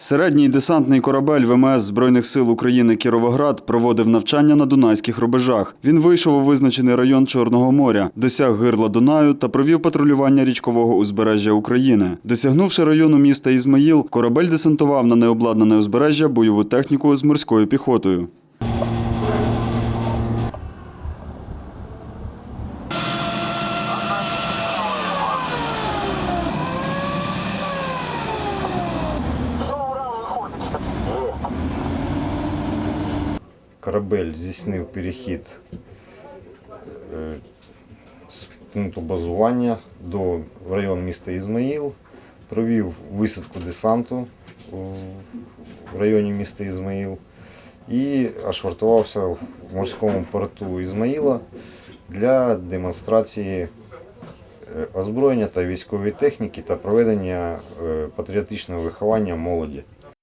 Середній десантний корабель ВМС Збройних сил України Кіровоград проводив навчання на дунайських рубежах. Він вийшов у визначений район Чорного моря, досяг гирла Дунаю та провів патрулювання річкового узбережжя України. Досягнувши району міста Ізмаїл, корабель десантував на необладнане узбережжя бойову техніку з морською піхотою. Корабель здійснив перехід е, з пункту базування до в район міста Ізмаїл, провів висадку десанту в районі міста Ізмаїл і ошвартувався в морському порту Ізмаїла для демонстрації е, озброєння та військової техніки та проведення е, патріотичного виховання молоді.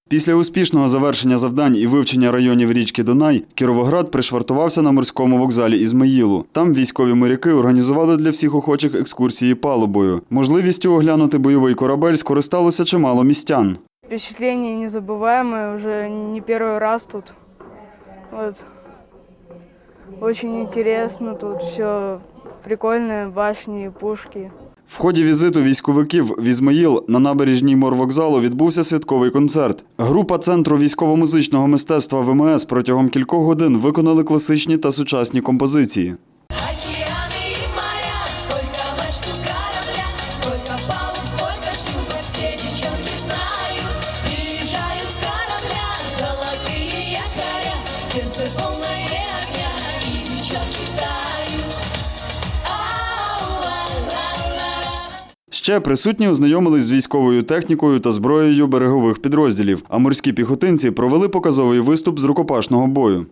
Після успішного завершення завдань і вивчення районів річки Дунай, Кіровоград пришвартувався на морському вокзалі Ізмаїлу. Там військові моряки організували для всіх охочих екскурсії палубою. Можливістю оглянути бойовий корабель скористалося чимало містян. Впечатление незабываемое, уже не первый раз тут. Вот. Очень интересно тут все прикольное, башни, пушки. В ході візиту військовиків в Ізмаїл на набережній морвокзалу відбувся святковий концерт. Група центру військово-музичного мистецтва ВМС протягом кількох годин виконали класичні та сучасні композиції. Океаны и Ще присутні ознайомились з військовою технікою та зброєю берегових підрозділів, а морські піхотинці провели показовий виступ з рукопашного бою.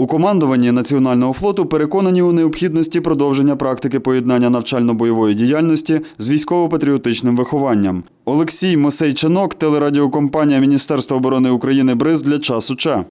У командуванні Національного флоту переконані у необхідності продовження практики поєднання навчально-бойової діяльності з військово-патріотичним вихованням. Олексій Мосейчанок, телерадіокомпанія Міністерства оборони України Бриз для часу Че.